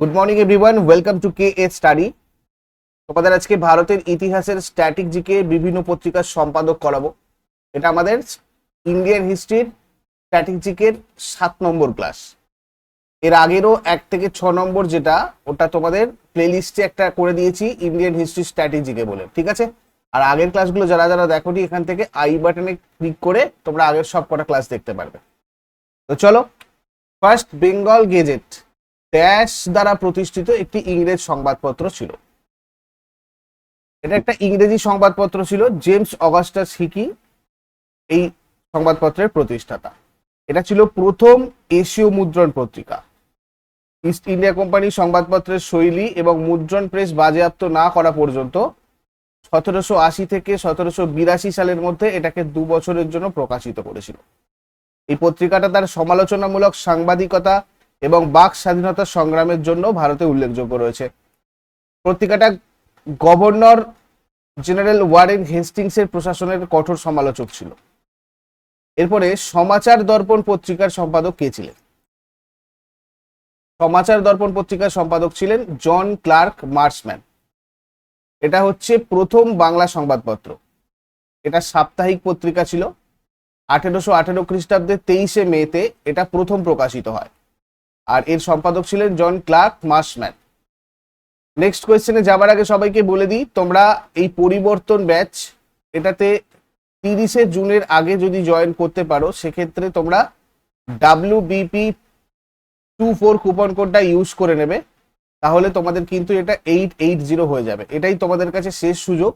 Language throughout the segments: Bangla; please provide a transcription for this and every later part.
Good morning everyone welcome to K A study তোমাদের আজকে ভারতের ইতিহাসের স্ট্যাটিক জিকে বিভিন্ন পত্রিকার সম্পাদক করাবো। এটা আমাদের ইন্ডিয়ান হিস্ট্রির স্ট্যাটিক জিকের সাত নম্বর ক্লাস এর আগেরও এক থেকে ছ নম্বর যেটা, ওটা তোমাদের প্লেলিস্টে একটা করে দিয়েছি ইন্ডিয়ান হিস্ট্রি স্ট্র্যাটেজিকে বলে, ঠিক আছে? আর আগের ক্লাসগুলো যারা যারা দেখোনি, এখান থেকে আই বাটনে ক্লিক করে তোমরা আগের সব কটা ক্লাস দেখতে পারবে। তো চলো ফার্স্ট বেঙ্গল গেজেট ড্যাশ দ্বারা প্রতিষ্ঠিত একটি ইংরেজ সংবাদপত্র ছিল। এটা একটা ইংরেজি সংবাদপত্র ছিল, জেমস অগাস্টাস হিকি এই সংবাদপত্রের প্রতিষ্ঠাতা। এটা ছিল প্রথম এশীয় মুদ্রণ পত্রিকা। ইস্ট ইন্ডিয়া কোম্পানি সংবাদপত্রের শৈলী এবং মুদ্রণ প্রেস বাজেয়াপ্ত না করা পর্যন্ত সতেরোশো আশি থেকে সতেরোশো বিরাশি সালের মধ্যে এটাকে দু বছরের জন্য প্রকাশিত করেছিল। এই পত্রিকাটা তার সমালোচনামূলক সাংবাদিকতা এবং বাক স্বাধীনতা সংগ্রামের জন্য ভারতে উল্লেখযোগ্য রয়েছে। পত্রিকাটা গভর্নর জেনারেল ওয়ারেন হেস্টিংসের প্রশাসনের কঠোর সমালোচক ছিল। এরপরে সমাচার দর্পণ পত্রিকার সম্পাদক কে ছিলেন? সমাচার দর্পণ পত্রিকার সম্পাদক ছিলেন জন ক্লার্ক মার্সম্যান এটা হচ্ছে প্রথম বাংলা সংবাদপত্র। এটা সাপ্তাহিক পত্রিকা ছিল। আঠেরোশো আঠেরো খ্রিস্টাব্দে তেইশে মেতে এটা প্রথম প্রকাশিত হয়। আর এর সম্পাদক ছিলেন জন ক্লার্ক মাসম্যান। নেক্সট কোয়েশ্চেনে যাবার আগে সবাইকে বলে দিই, তোমরা এই পরিবর্তন ব্যাচ এটাতে তিরিশে জুনের আগে যদি জয়েন করতে পারো, সেক্ষেত্রে তোমরা W BP two four coupon কোডটা ইউজ করে নেবে। তাহলে তোমাদের কিন্তু এটা এইট এইট জিরো হয়ে যাবে। এটাই তোমাদের কাছে শেষ সুযোগ।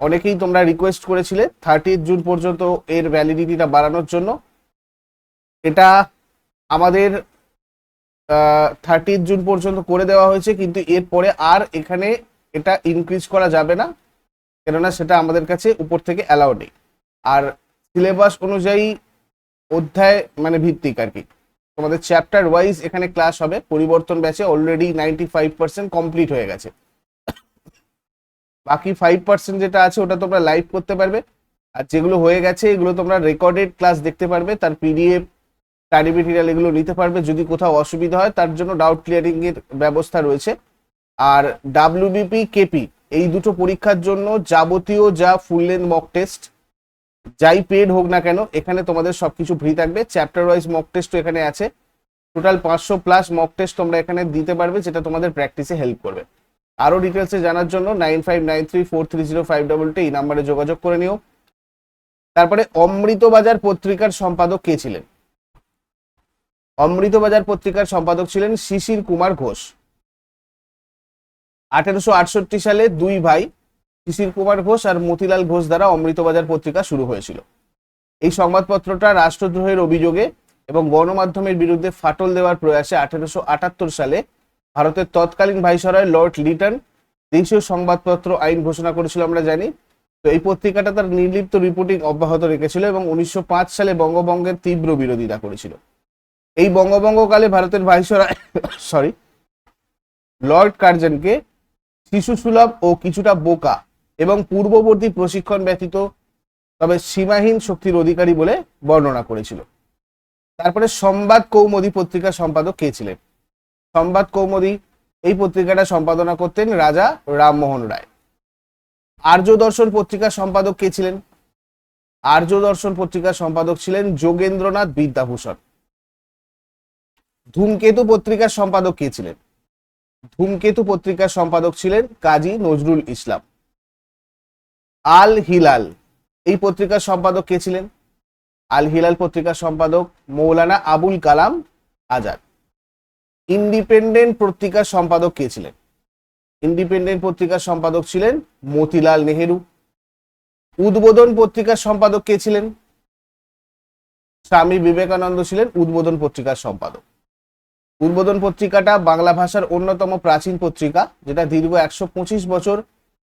অনেকেই তোমরা রিকোয়েস্ট করেছিলে থার্টি জুন পর্যন্ত এর ভ্যালিডিটিটা বাড়ানোর জন্য। এটা আমাদের থার্টি জুন পর্যন্ত করে দেওয়া হয়েছে, কিন্তু এরপরে আর এখানে এটা ইনক্রিজ করা যাবে না, কেননা সেটা আমাদের কাছে উপর থেকে অ্যালাউ নেই। আর সিলেবাস অনুযায়ী অধ্যায় মানে ভিত্তিক আর কি। তোমাদের চ্যাপ্টার ওয়াইজ এখানে ক্লাস হবে, পরিবর্তন ব্যাচে already ninety five percent complete হয়ে গেছে। বাকি ফাইভ পার্সেন্ট যেটা আছে, ওটা তোমরা লাইভ করতে পারবে। আর যেগুলো হয়ে গেছে, এগুলো তোমরা রেকর্ডেড ক্লাস দেখতে পারবে, তার পিডিএফ স্টাডি মেটেরিয়াল এগুলো নিতে পারবে। যদি কোথাও অসুবিধা হয়, তার জন্য ডাউট ক্লিয়ারিং এর ব্যবস্থা রয়েছে। আর ডাব্লিউবিপি কেপি এই দুটো পরীক্ষার জন্য যাবতীয় যা ফুল লেন্থ মক টেস্ট যাই পেড হোক না কেন, এখানে তোমাদের সবকিছু ফ্রি থাকবে। চ্যাপ্টার ওয়াইজ মক টেস্টও এখানে আছে। টোটাল পাঁচশো প্লাস মক টেস্ট তোমরা এখানে দিতে পারবে, যেটা তোমাদের প্র্যাকটিসে হেল্প করবে। আরও ডিটেলসে জানার জন্য nine five nine three four three zero five double এই নাম্বারে যোগাযোগ করে নিও। তারপরে অমৃতবাজার পত্রিকার সম্পাদক কে ছিলেন? অমৃতবাজার পত্রিকার সম্পাদক ছিলেন শিশির কুমার ঘোষ। আঠেরোশো আটষট্টি সালে দুই ভাই, শিশির কুমার ঘোষ আর মতিলাল ঘোষ দ্বারা অমৃতবাজার পত্রিকা শুরু হয়েছিল। এই সংবাদপত্রটা রাষ্ট্রদ্রোহের অভিযোগে এবং গণমাধ্যমের বিরুদ্ধে ফাটল দেওয়ার প্রয়াসে আঠেরোশো আটাত্তর সালে ভারতের তৎকালীন ভাইসরয় লর্ড লিটন দেশীয় সংবাদপত্র আইন ঘোষণা করেছিল আমরা জানি। তো এই পত্রিকাটা তার নির্লিপ্ত রিপোর্টিং অব্যাহত রেখেছিল এবং উনিশশো পাঁচ সালে বঙ্গভঙ্গের তীব্র বিরোধিতা করেছিল। এই বঙ্গভঙ্গকালে ভারতের ভাইসরয় সরি লর্ড কার্জনকে শিশু সুলভ ও কিছুটা বোকা এবং পূর্ববর্তী প্রশিক্ষণ ব্যতীত তবে সীমাহীন শক্তির অধিকারী বলে বর্ণনা করেছিল। তারপরে সংবাদ কৌমদী পত্রিকার সম্পাদক কে ছিলেন? সংবাদ কৌমদী এই পত্রিকাটা সম্পাদনা করতেন রাজা রামমোহন রায়। আর্য দর্শন পত্রিকার সম্পাদক কে ছিলেন? আর্য দর্শন পত্রিকার সম্পাদক ছিলেন যোগেন্দ্রনাথ বিদ্যাভূষণ। ধূমকেতু পত্রিকার সম্পাদক কে ছিলেন? ধূমকেতু পত্রিকার সম্পাদক ছিলেন কাজী নজরুল ইসলাম। আল হিলাল, এই পত্রিকার সম্পাদক কে ছিলেন? আল হিলাল পত্রিকার সম্পাদক মৌলানা আবুল কালাম আজাদ। ইন্ডিপেন্ডেন্ট পত্রিকার সম্পাদক কে ছিলেন? ইন্ডিপেন্ডেন্ট পত্রিকার সম্পাদক ছিলেন মতিলাল নেহেরু। উদ্বোধন পত্রিকার সম্পাদক কে ছিলেন? স্বামী বিবেকানন্দ ছিলেন উদ্বোধন পত্রিকার সম্পাদক। উদ্বোধন পত্রিকাটা বাংলা ভাষার অন্যতম প্রাচীন পত্রিকা, যেটা দীর্ঘ একশো পঁচিশ বছর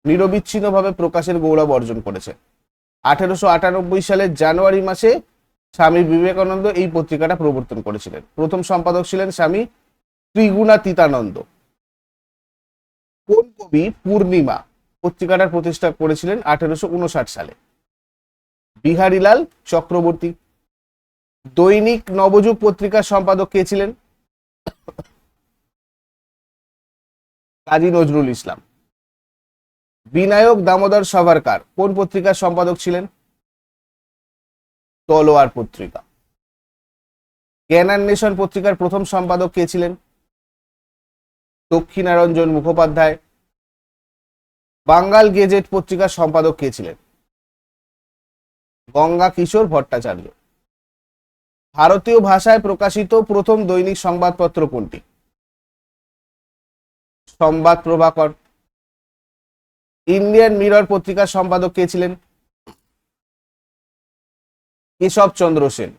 নিরবিচ্ছিন্নভাবে প্রকাশের গৌরব অর্জন করেছে। আঠেরোশো আটানব্বই সালের জানুয়ারি মাসে স্বামী বিবেকানন্দ এই পত্রিকাটা প্রবর্তন করেছিলেন। প্রথম সম্পাদক ছিলেন স্বামী ত্রিগুণাতীতানন্দ কোন কবি পূর্ণিমা পত্রিকাটার প্রতিষ্ঠা করেছিলেন আঠেরোশো উনষাট সালে? বিহারীলাল চক্রবর্তী। দৈনিক নবযুগ পত্রিকার সম্পাদক কে ছিলেন? কাজী নজরুল ইসলাম। বিনায়ক দামোদর সাভারকার কোন পত্রিকার সম্পাদক ছিলেন? তলোয়ার পত্রিকা। জ্ঞানান্বেষণ পত্রিকার প্রথম সম্পাদক কে ছিলেন? দক্ষিণারঞ্জন মুখোপাধ্যায়। বাঙ্গাল গেজেট পত্রিকার সম্পাদক কে ছিলেন? গঙ্গা কিশোর ভট্টাচার্য। ভারতীয় ভাষায় প্রকাশিত প্রথম দৈনিক সংবাদপত্র কোনটি? সংবাদ প্রভাকর। ইন্ডিয়ান মিরর পত্রিকার সম্পাদক কে ছিলেন? কেশব চন্দ্র সেন।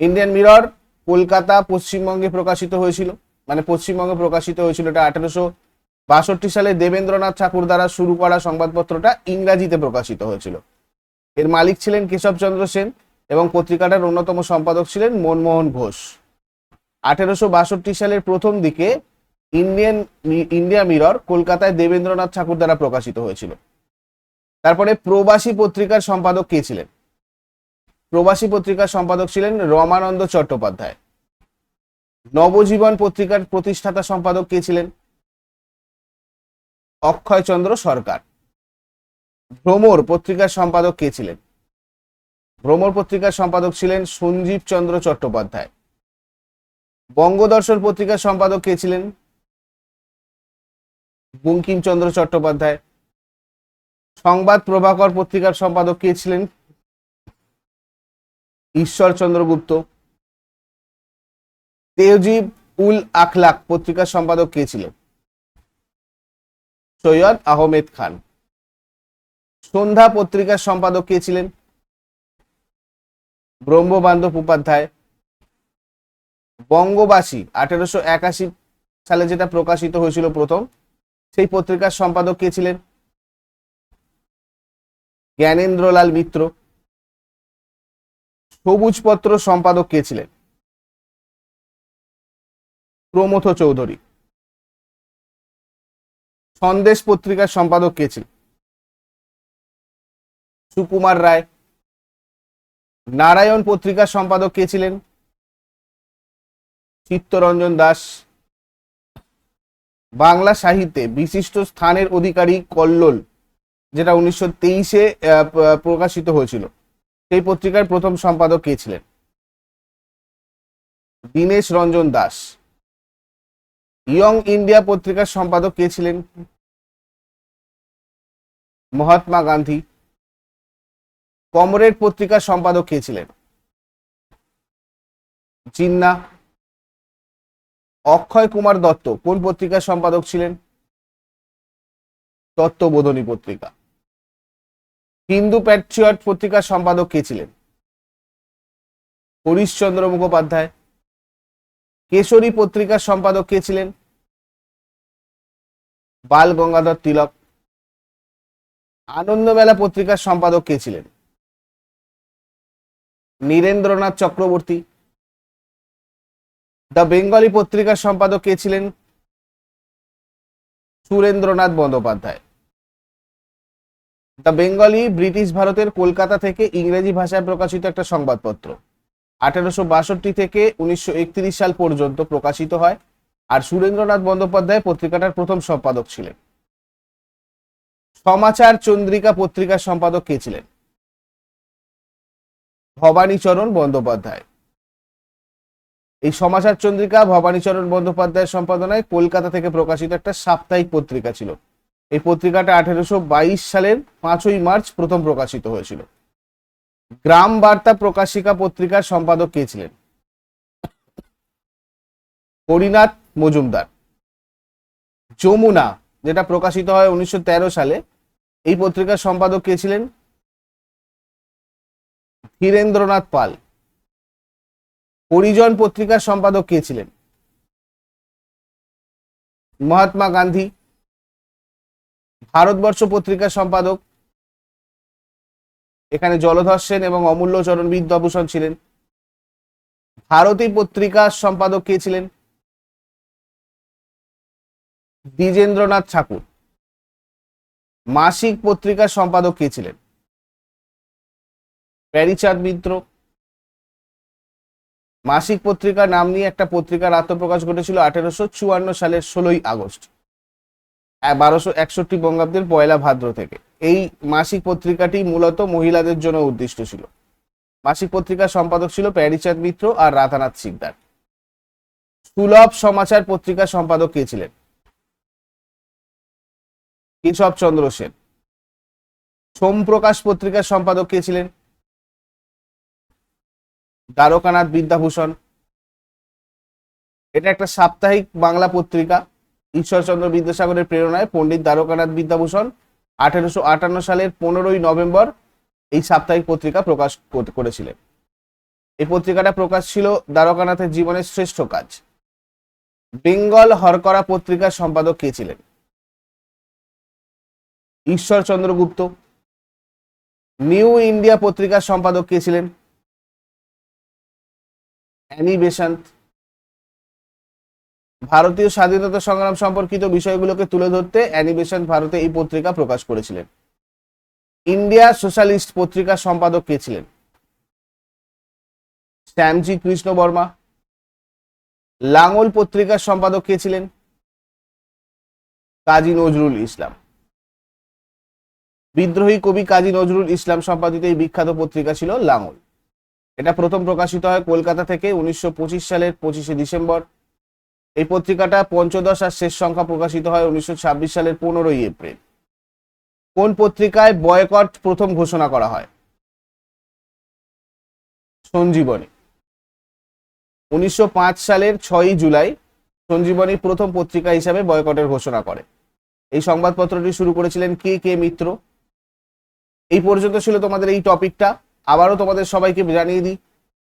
ইন্ডিয়ান মিরর কলকাতা পশ্চিমবঙ্গে প্রকাশিত হয়েছিল। মানে পশ্চিমবঙ্গে প্রকাশিত হয়েছিল এটা আঠারোশো বাষট্টি সালে দেবেন্দ্রনাথ ঠাকুর দ্বারা শুরু করা সংবাদপত্রটা ইংরাজিতে প্রকাশিত হয়েছিল। এর মালিক ছিলেন কেশবচন্দ্র সেন। এবং পত্রিকাটার অন্যতম সম্পাদক ছিলেন মনমোহন ঘোষ। আঠেরোশো বাষট্টি সালের প্রথম দিকে ইন্ডিয়ান ইন্ডিয়া মিরর কলকাতায় দেবেন্দ্রনাথ ঠাকুর দ্বারা প্রকাশিত হয়েছিল। তারপরে প্রবাসী পত্রিকার সম্পাদক কে ছিলেন? প্রবাসী পত্রিকার সম্পাদক ছিলেন রমানন্দ চট্টোপাধ্যায়। নবজীবন পত্রিকার প্রতিষ্ঠাতা সম্পাদক কে ছিলেন? অক্ষয়চন্দ্র সরকার। ভ্রমর পত্রিকার সম্পাদক কে ছিলেন? ভ্রমর পত্রিকার সম্পাদক ছিলেন সঞ্জীব চন্দ্র চট্টোপাধ্যায়। বঙ্গদর্শন পত্রিকার সম্পাদক কে ছিলেন? বঙ্কিমচন্দ্র চট্টোপাধ্যায়। সংবাদ প্রভাকর পত্রিকার সম্পাদক কে ছিলেন? ঈশ্বরচন্দ্র গুপ্ত। তেজিব উল আখলাক পত্রিকার সম্পাদক কে ছিলেন? সৈয়দ আহমেদ খান। সন্ধ্যা পত্রিকার সম্পাদক কে ছিলেন? ব্রহ্মবান্ধব উপাধ্যায়, বঙ্গবাসী আঠেরোশো একাশি সালে যেটা প্রকাশিত হয়েছিল প্রথম, সেই পত্রিকার সম্পাদক কে ছিলেন? জ্ঞানেন্দ্রলাল মিত্র। সবুজপত্র সম্পাদক কে ছিলেন? প্রমথ চৌধুরী। সন্দেশ পত্রিকার সম্পাদক কে ছিলেন? সুকুমার রায়। নারায়ণ পত্রিকার সম্পাদক কে ছিলেন? চিত্তরঞ্জন দাস। বাংলা সাহিত্যে বিশিষ্ট স্থানের অধিকারী কল্লোল, যেটা উনিশশো তেইশে প্রকাশিত হয়েছিল। সেই পত্রিকার প্রথম সম্পাদক কে ছিলেন? দীনেশ রঞ্জন দাস। ইয়ং ইন্ডিয়া পত্রিকার সম্পাদক কে ছিলেন? মহাত্মা গান্ধী। কমরেড পত্রিকার সম্পাদক কে ছিলেন? জিন্না অক্ষয় কুমার দত্ত কোন পত্রিকার সম্পাদক ছিলেন? তত্ত্ববোধনী পত্রিকা। হিন্দু প্যাট্রিয়ট পত্রিকার সম্পাদক কে ছিলেন? হরিশচন্দ্র মুখোপাধ্যায়। কেশরী পত্রিকার সম্পাদক কে ছিলেন? বাল গঙ্গাধর তিলক। আনন্দমেলা পত্রিকার সম্পাদক কে ছিলেন? নীরেন্দ্রনাথ চক্রবর্তী। দ্য বেঙ্গলি পত্রিকার সম্পাদক কে ছিলেন? Surendranath Bandyopadhyay. The Bengali British ভারতের কলকাতা থেকে ইংরেজি ভাষায় প্রকাশিত একটা সংবাদপত্র। আঠারোশো বাষট্টি থেকে উনিশশো একত্রিশ সাল পর্যন্ত প্রকাশিত হয় আর সুরেন্দ্রনাথ বন্দ্যোপাধ্যায় পত্রিকাটার প্রথম সম্পাদক ছিলেন। সমাচার চন্দ্রিকা পত্রিকার সম্পাদক কে ছিলেন? ভবানীচরণ বন্দ্যোপাধ্যায়। এই সমাচার চন্দ্রিকা ভবানীচরণ বন্দ্যোপাধ্যায়ের সম্পাদনায় কলকাতা থেকে প্রকাশিত একটা সাপ্তাহিক পত্রিকা ছিল। এই পত্রিকাটা আঠেরোশো বাইশ সালের পাঁচই মার্চ প্রথম প্রকাশিত হয়েছিল। গ্রাম বার্তা প্রকাশিকা পত্রিকার সম্পাদক কে ছিলেন? হরিনাথ মজুমদার। যমুনা, যেটা প্রকাশিত হয় উনিশশো তেরো সালে, এই পত্রিকার সম্পাদক কে ছিলেন? ধীরেন্দ্রনাথ পাল। পরিজন পত্রিকার সম্পাদক কে ছিলেন? মহাত্মা গান্ধী। ভারতবর্ষ পত্রিকার সম্পাদক। এখানে জলধর সেন এবং অমূল্যচরণ বিদ্যাভূষণ ছিলেন। ভারতী পত্রিকার সম্পাদক কে ছিলেন? দ্বিজেন্দ্রনাথ ঠাকুর। মাসিক পত্রিকার সম্পাদক কে ছিলেন? প্যারিচাঁদ মিত্র। মাসিক পত্রিকা নাম নিয়ে একটা পত্রিকার আত্মপ্রকাশ ঘটেছিল আঠেরোশো চুয়ান্ন সালের ষোলোই আগস্ট বারোশো একষট্টি বঙ্গাব্দের পয়লা ভাদ্র থেকে। এই মাসিক পত্রিকাটি মূলত মহিলাদের জন্য উদ্দিষ্ট ছিল। মাসিক পত্রিকার সম্পাদক ছিল প্যারিচাঁদ মিত্র আর রাধানাথ সিকদার। সুলভ সমাচার পত্রিকার সম্পাদক কে ছিলেন? কেশব চন্দ্র সেন। সোমপ্রকাশ পত্রিকার সম্পাদক কে ছিলেন? দ্বারকানাথ বিদ্যাভূষণ। এটা একটা সাপ্তাহিক বাংলা পত্রিকা, ঈশ্বরচন্দ্র বিদ্যাসাগরের প্রেরণায়, পণ্ডিত দ্বারকানাথ বিদ্যাভূষণ, আঠেরোশো আটান্ন সালের পনেরোই নভেম্বর এই সাপ্তাহিক পত্রিকা প্রকাশ কর- করেছিলেন। এই পত্রিকাটা প্রকাশ ছিল দ্বারকানাথের জীবনের শ্রেষ্ঠ কাজ। বেঙ্গল হরকরা পত্রিকার সম্পাদক কে ছিলেন? ঈশ্বরচন্দ্র গুপ্ত। নিউ ইন্ডিয়া পত্রিকার সম্পাদক কে ছিলেন? অ্যানি ভারতীয় স্বাধীনতা সংগ্রাম সম্পর্কিত বিষয়গুলোকে তুলে ধরতে অ্যানি বেসান্ত ভারতে এই পত্রিকা প্রকাশ করেছিলেন। ইন্ডিয়া সোশ্যালিস্ট পত্রিকার সম্পাদক কে ছিলেন? শ্যামজি কৃষ্ণ বর্মা। লাঙ্গল পত্রিকার সম্পাদক কে ছিলেন? কাজী নজরুল ইসলাম। বিদ্রোহী কবি কাজী নজরুল ইসলাম সম্পাদিত এই বিখ্যাত পত্রিকা ছিল লাঙ্গল এটা প্রথম প্রকাশিত হয় কলকাতা থেকে উনিশশো পঁচিশ সালের পঁচিশে ডিসেম্বর। এই পত্রিকাটা পঞ্চদশ আর শেষ সংখ্যা প্রকাশিত হয় উনিশশো ছাব্বিশ সালের পনেরোই এপ্রিল। কোন পত্রিকায় বয়কট প্রথম ঘোষণা করা হয়? সঞ্জীবনী। উনিশশো পাঁচ সালের ছয়ই জুলাই সঞ্জীবনী প্রথম পত্রিকা হিসাবে বয়কটের ঘোষণা করে। এই সংবাদপত্রটি শুরু করেছিলেন কে কে মিত্র? এই পর্যন্ত ছিল তোমাদের এই টপিকটা। আবারও তোমাদের সবাইকে জানিয়ে দিই,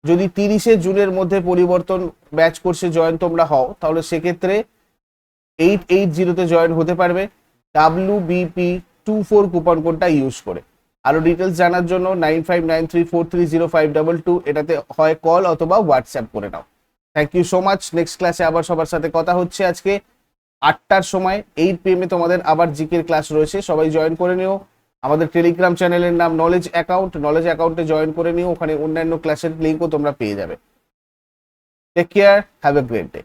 যদি তিরিশে জুনের মধ্যে পরিবর্তন ব্যাচ কোর্সে জয়েন তোমরা হও, তাহলে সেক্ষেত্রে এইট এইট জিরোতে জয়েন হতে পারবে W BP two four coupon কোডটা ইউজ করে। আরও ডিটেলস জানার জন্য nine five nine three four three zero five double two এটাতে হয় কল অথবা হোয়াটসঅ্যাপ করে নাও। Thank you so much next ক্লাসে আবার সবার সাথে কথা হচ্ছে আজকে আটটার সময় এইট পিএমে তোমাদের আবার জিকের ক্লাস রয়েছে, সবাই জয়েন করে নিও। আমাদের টেলিগ্রাম চ্যানেলের নাম নলেজ অ্যাকাউন্ট নলেজ অ্যাকাউন্টে জয়েন করে নিও, ওখানে অন্যান্য ক্লাসের লিঙ্কও তোমরা পেয়ে যাবে। Take care have a great day